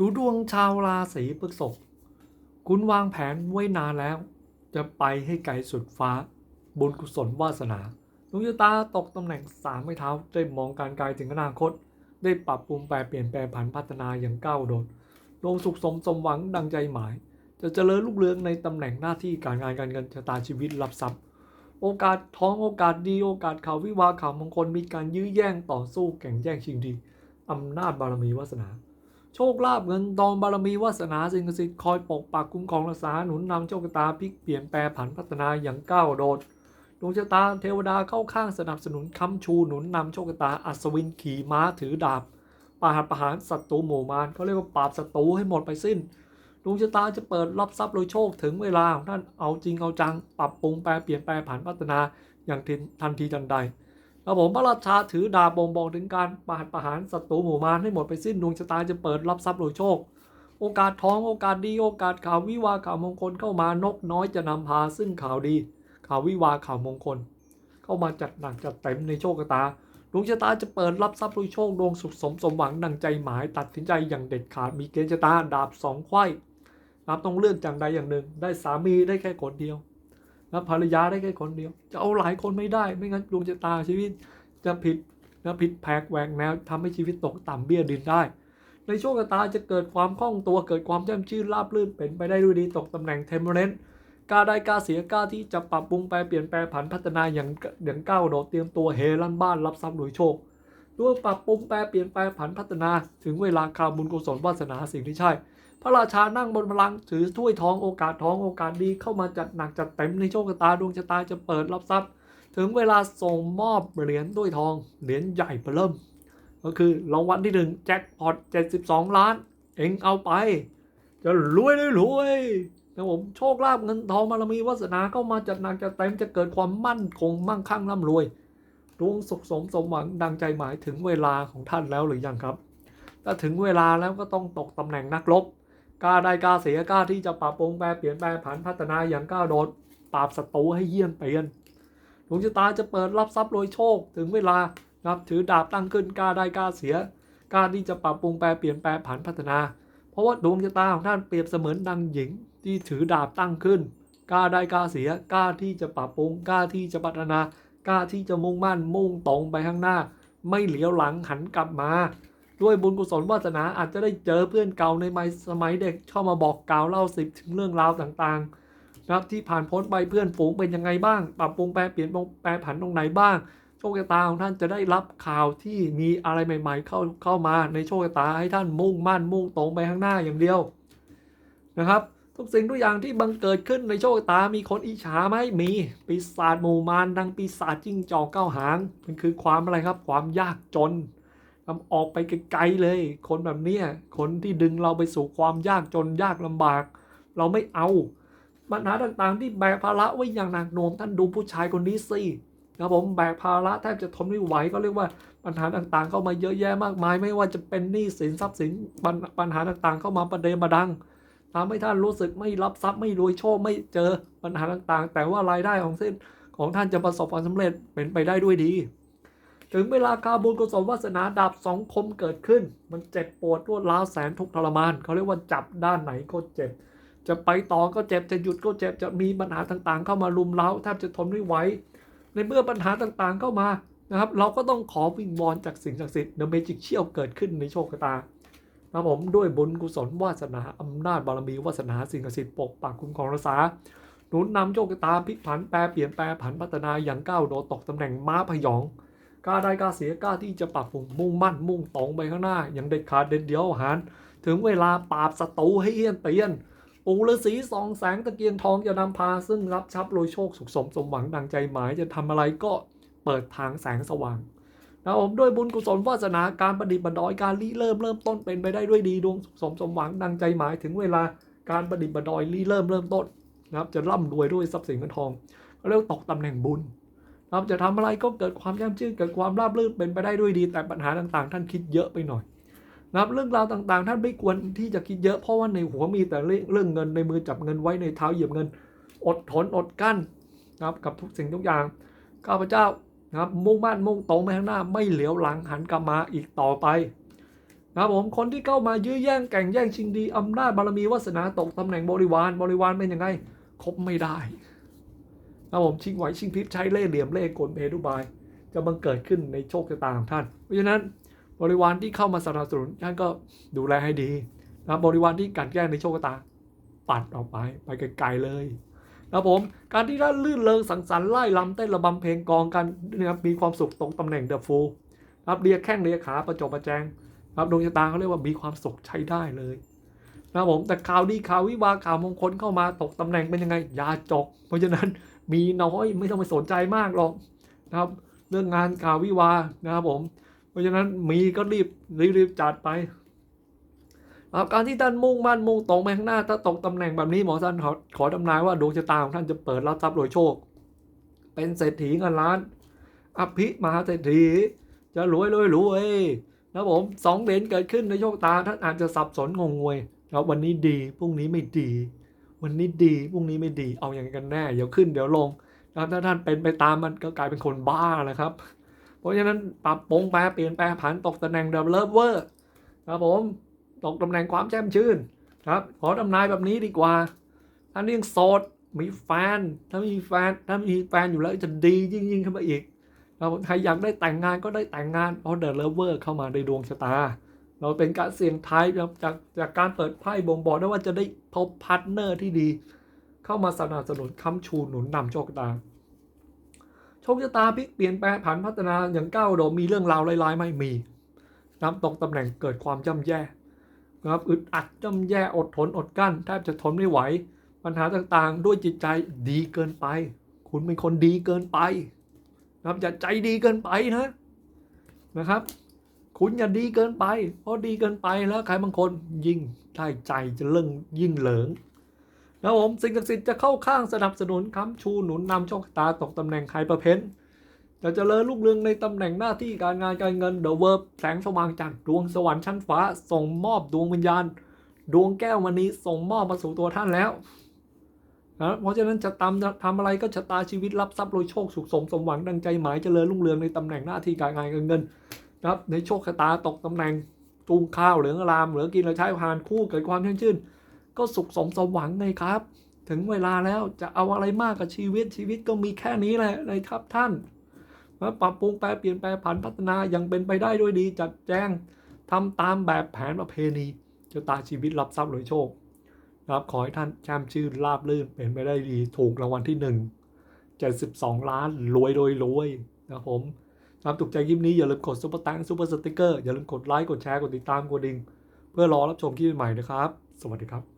ดูดวงชาวราศีพฤษภคุณวางแผนไว้นานแล้ว จะไปให้ไกลสุดฟ้า บุญกุศลวาสนาดวงชะตาตกตำแหน่งสามไม้เท้าได้มองการไกลถึงอนาคต ได้ปรับปรุงแปลเปลี่ยนแปลผันพัฒนาอย่างก้าวโดดลงสุขสมสมหวังดังใจหมาย จะเจริญรุ่งเรืองในตำแหน่งหน้าที่การงานการเงินชะตาชีวิตรับทรัพย์โอกาสท้องโอกาสดีโอกาสข่าววิวาข่าวมงคลมีการยื้อแย่งต่อสู้แข่งแย่งชิงดีอำนาจบารมีวาสนา โชคลาภเงินทองบารมีวาสนาสิ่งศักดิ์สิทธิ์คอยปกปักคุ้มครองรักษาหนุนนำโชคตาพลิกเปลี่ยนแปลผันพัฒนาอย่างก้าวโดดดวงชะตาเทวดาเข้าข้างสนับสนุนค้ำชูหนุนนำโชคตาอัศวินขี่ม้าถือดาบปราบประหารศัตรูหมู่มารเขาเรียกว่าปราบศัตรูให้หมดไปสิ้นดวงชะตาจะเปิดรับทรัพย์โดยโชคถึงเวลาของท่านเอาจริงเอาจัง ปรับปรุงแปลเปลี่ยนแปลผันพัฒนาอย่างทันทีทันใด แล้วผมพระราชาถือดาบบ่งบอกถึงการปราบประหารศัตรูหมู่มารให้หมดไปสิ้นดวงชะตาจะเปิดรับทรัพย์โดยโชค โอกาสท้องโอกาสดีโอกาสข่าววิวาข่าวมงคลเข้ามานกน้อยจะนำพาซึ่งข่าวดี ข่าววิวาข่าวมงคล เข้ามาจัดหนักจัดเต็มในโชคชะตาดวงชะตาจะเปิดรับทรัพย์โดยโชคดวงสุขสมสมหวังดังใจหมายตัดสินใจอย่างเด็ดขาดมีเกณฑ์ชะตาดาบสองไขว้นับต้องเลือกอย่างใดอย่างหนึ่ง ได้สามีได้แค่คนเดียว นะภรรยาได้แค่คนเดียว จะเอาหลายคนไม่ได้ ไม่งั้นดวงชะตาชีวิตจะผิดนะผิดแผกแหวกแนวทำให้ชีวิตตกต่ำเบี้ยดินได้ ในโชคชะตาจะเกิดความคล่องตัวเกิดความแจ่มชื่นราบรื่นเป็นไปได้ด้วยดีตกตำแหน่งเทมเปเรนต์กล้าได้กล้าเสียกล้าที่จะปรับปรุงแปลเปลี่ยนแปลงผันพัฒนาอย่างอย่างก้าวโดดเตรียมตัวเฮลั่นบ้านรับทรัพย์โดยโชค ด้วยปรับปรุงแปลเปลี่ยนแปลงผันพัฒนา ถึงเวลาข่าวบุญกุศลวาสนาสิ่งที่ใช่ พระราชานั่งบนบัลลังก์ถือถ้วยทองโอกาสทองโอกาสดีเข้ามาจัดหนักจัดเต็มในโชคชะตาดวงชะตาจะเปิดรับทรัพย์ ถึงเวลาส่งมอบเหรียญถ้วยทองเหรียญใหญ่เริ่ม ก็คือรางวัลที่หนึ่งแจ็คพอต72 ล้าน เองเอาไป จะรวยได้รวยนะผมโชคลาภเงินทองบารมีวาสนาเข้ามาจัดหนักจัดเต็มจะเกิดความมั่นคงมั่งคั่งร่ำรวย ดวงสุขสมสมหวังดังใจหมายถึงเวลาของท่านแล้วหรือยังครับ ถ้าถึงเวลาแล้วก็ต้องตกตำแหน่งนักรบกล้าได้กล้าเสียกล้าที่จะปรับปรุงแปลเปลี่ยนแปลงผันพัฒนาอย่างก้าวโดดปราบศัตรูให้เยี่ยมเปลี่ยนดวงชะตาจะเปิดรับทรัพย์โดยโชค ถึงเวลานับถือดาบตั้งขึ้นกล้าได้กล้าเสียกล้าที่จะปรับปรุงแปลเปลี่ยนแปลงผันพัฒนา เพราะว่าดวงชะตาของท่านเปรียบเสมือนดังหญิงที่ถือดาบตั้งขึ้นกล้าได้กล้าเสียกล้าที่จะปรับปรุงกล้าที่จะพัฒนา กล้าที่จะมุ่งมั่นมุ่งตรงไปข้างหน้า ไม่เหลียวหลังหันกลับมา ด้วยบุญกุศลวาสนาอาจจะได้เจอเพื่อนเก่าในสมัยเด็กเข้ามาบอกกล่าวเล่าสิบถึงเรื่องราวต่างๆนะครับที่ผ่านพ้นไปเพื่อนฝูงเป็นยังไงบ้างปรับปรุงแปลเปลี่ยนแปลผันตรงไหนบ้างโชคชะตาของท่านจะได้รับข่าวที่มีอะไรใหม่ ๆ เข้าเข้ามาในโชคชะตาให้ท่านมุ่งมั่นมุ่งตรงไปข้างหน้าอย่างเดียวนะครับ ทุกสิ่งทุกอย่างที่บังเกิดขึ้นในโชคตามีคนอิจฉาไหมมีปีศาจหมู่มารดังปีศาจจิ้งจอกเก้าหางมันคือความอะไรครับ ความยากจนทำออกไปไกลๆเลย คนแบบเนี้ยคนที่ดึงเราไปสู่ความยากจนยากลำบาก เราไม่เอาปัญหาต่างๆ ที่แบกภาระไว้อย่างหนักหน่วงท่านดูผู้ชายคนนี้สิครับผมแบกภาระแทบจะทนไม่ไหวก็เรียกว่าปัญหาต่างๆ เข้ามาเยอะแยะมากมาย ไม่ว่าจะเป็นหนี้สินทรัพย์สินปัญหาต่างๆ เข้ามาประเดประดัง ทำให้ท่านรู้สึกไม่รับทรัพย์ไม่รวยโชคไม่เจอปัญหาต่างๆ แต่ว่ารายได้ของเส้นของท่านจะประสบความสำเร็จเป็นไปได้ด้วยดี ถึงเวลาคาบุญกุศลวาสนาดาบสองคมเกิดขึ้น มันเจ็บปวดรวดร้าวแสนทุกทรมานเขาเรียกว่าจับด้านไหนก็เจ็บ จะไปต่อก็เจ็บจะหยุดก็เจ็บจะมีปัญหาต่างๆ เข้ามาลุมเล้าแทบจะทนไม่ไหวในเมื่อปัญหาต่างๆเข้ามานะครับ เราก็ต้องขอวิงวอนจากสิ่งศักดิ์สิทธิ์เดอะเมจิกเชี่ยวเกิดขึ้นในโชคชะตา ครับผมด้วยบุญกุศลวาสนาอำนาจบารมีวาสนาสิ่งศักดิ์สิทธิ์ปกปักคุ้มครองรักษาหนุนนำโชคตาพลิกผันแปรเปลี่ยนแปลผันพัฒนาอย่างก้าวโดดตกตำแหน่งม้าพยองกล้าได้กล้าเสียกล้าที่จะปรับปรุงมุ่งมั่นมุ่งตรงไปข้างหน้า อย่างเด็ดขาดเด็ดเดียวหารถึงเวลาปราบศัตรูให้เอี้ยนเตียนปูฤาษีสองแสงตะเกียงทองจะนำพาซึ่งรับทรัพย์โดยโชคสุขสมสมหวังดังใจหมายจะทำอะไรก็เปิดทางแสงสว่าง นะครับผมด้วยบุญกุศลวาสนาการประดิษฐ์ประดอยการริเริ่มเริ่มต้นเป็นไปได้ด้วยดีดวงสมสมหวังดังใจหมายถึงเวลาการประดิษฐ์ประดอยริเริ่มเริ่มต้นนะครับจะร่ำรวยด้วยทรัพย์สินเงินทองก็เรียกว่าตกตำแหน่งบุญนะครับจะทำอะไรก็เกิดความแย่มชื่นเกิดความราบรื่นเป็นไปได้ด้วยดี แต่ปัญหาต่างๆ ท่านคิดเยอะไปหน่อยนะครับเรื่องราวต่างๆ ท่านไม่ควรที่จะคิดเยอะเพราะว่าในหัวมีแต่เรื่องเงินในมือจับเงินไว้ในเท้าเหยียบเงิน อดทนอดกั้นนะครับกับทุกสิ่งทุกอย่างข้าพเจ้า นะครับมุ่งมั่นมุ่งตรงไปข้างหน้าไม่เหลียวหลังหันกลับมาอีกต่อไปนะครับผมคนที่เข้ามายื้อแย่งแก่งแย่งชิงดีอำนาจบารมีวาสนาตกตำแหน่งบริวารบริวารเป็นยังไงคบไม่ได้นะครับผมชิงไหวชิงพริบใช้เล่ห์เหลี่ยมเล่ห์กลเพทุบาย จะบังเกิดขึ้นในโชคชะตาของท่าน เพราะฉะนั้นบริวารที่เข้ามาสนับสนุนท่านก็ดูแลให้ดีนะครับบริวารที่กันแกล้งในโชคชะตาปัดออกไปไปไกลๆเลย นะครับผม การที่ท่านลื่นเลงสังสรรค์ไล่ลำเต้นระบำเพลงกองกันนะครับมีความสุขตรงตำแหน่งเดอะฟูลครับเรียกแข้งเรียกขาประจบประแจงครับดวงชะตาเขาเรียกว่ามีความสุขใช้ได้เลยนะครับผมแต่ข่าวดีข่าววิวาข่าวมงคลเข้ามาตกตำแหน่งเป็นยังไงยาจก เพราะฉะนั้นมีน้อยไม่ต้องไปสนใจมากหรอกนะครับเรื่องงานข่าววิวานะครับผม เพราะฉะนั้นมีก็รีบรีบรีบจัดไป ครับการที่ท่านมุ่งมั่นมุ่งตรงไปข้างหน้าถ้าตกตำแหน่งแบบนี้หมอท่านขอขอทำนายว่าดวงชะตาของท่านจะเปิดรับทรัพย์โดยโชค เป็นเศรษฐีเงินล้าน อภิมหาเศรษฐี จะรวยรวยรวยนะผมสองเหรียญเกิดขึ้นในโชคตาท่านอาจจะสับสนงงงวยครับวันนี้ดีพรุ่งนี้ไม่ดี วันนี้ดีพรุ่งนี้ไม่ดีเอาอย่างกันแน่เดี๋ยวขึ้นเดี๋ยวลงแล้วถ้าท่านเป็นไปตามมันก็กลายเป็นคนบ้านะครับ เพราะฉะนั้นปรับปรุงแปลเปลี่ยนแปลผันตกตำแหน่งเดเลิฟเวอร์ครับผม ตกตำแหน่งความแจ่มชื่นครับ ขอทำนายแบบนี้ดีกว่าท่านยังโสดมีแฟน ถ้ามีแฟน ถ้ามีแฟนอยู่แล้วจะดียิ่งยิ่งขึ้นมาอีกเราใครอยากได้แต่งงานก็ได้แต่งงานเพราะเดเลเวอร์เข้ามาในดวงชะตา เราเป็นการเสี่ยงทายจากจากการเปิดไพ่บ่งบอกได้ว่าจะได้พบพาร์ทเนอร์ที่ดี เข้ามาสนับสนุนค้ำชูหนุนนำโชคชะตาโชคชะตาพลิกเปลี่ยนแปลงผันพัฒนาอย่างก้าวโดดมีเรื่องราวร้ายๆไม่มีน้ำตกตำแหน่งเกิดความย่ำแย่ นะครับอึดอัดย่ำแย่อดทนอดกั้นแทบจะทนไม่ไหว ปัญหาต่างๆ ด้วยจิตใจดีเกินไป คุณเป็นคนดีเกินไปนะครับอย่าใจดีเกินไปนะนะครับ คุณอย่าดีเกินไป เพราะดีเกินไปแล้วใครบางคนยิ่งได้ใจจะเรื่องยิ่งเหลิงนะผมสิ่งศักดิ์สิทธิ์จะเข้าข้างสนับสนุนค้ำชูหนุนนำโชคชะตาตกตำแหน่งใครประเพ้น จะเจริญรุ่งเรืองในตำแหน่งหน้าที่การงานการเงินเดอะเวิร์บแสงสว่างจากดวงสวรรค์ชั้นฟ้า ส่งมอบดวงวิญญาณ ดวงแก้วมณีส่งมอบมาสู่ตัวท่านแล้วนะเพราะฉะนั้นจะตามทำอะไรก็ชะตาชีวิตรับทรัพย์โดยโชคสุขสมสมหวังดังใจหมายเจริญรุ่งเรืองในตำแหน่งหน้าที่การงานการเงินนะครับในโชคชะตาตกตำแหน่งตูงข้าวเหลืองอรามเหลือกินเหลือใช้ผ่านคู่เกิดความชื่นชื่น ก็สุขสมสมหวังไงครับ ถึงเวลาแล้วจะเอาอะไรมากกับชีวิตชีวิตก็มีแค่นี้แหละเลยครับท่าน ปรับปรุงแปลเปลี่ยนแปลผันพัฒนายังเป็นไปได้ด้วยดี จัดแจงทำตามแบบแผนประเพณีชะตาชีวิตรับทรัพย์รวยโชคนะครับขอให้ท่านแชมชื่นราบลื่นเป็นไปได้ดีถูกรางวัลที่หนึ่งเจ็ดสิบสองล้านรวยโดยรวยนะครับผมครับถูกใจคลิปนี้อย่าลืมกดซุปเปอร์ตังซุปเปอร์สติ๊กเกอร์อย่าลืมกดไลค์กดแชร์กดติดตามกดดิ่งเพื่อรอรับชมคลิปใหม่นะครับ สวัสดีครับ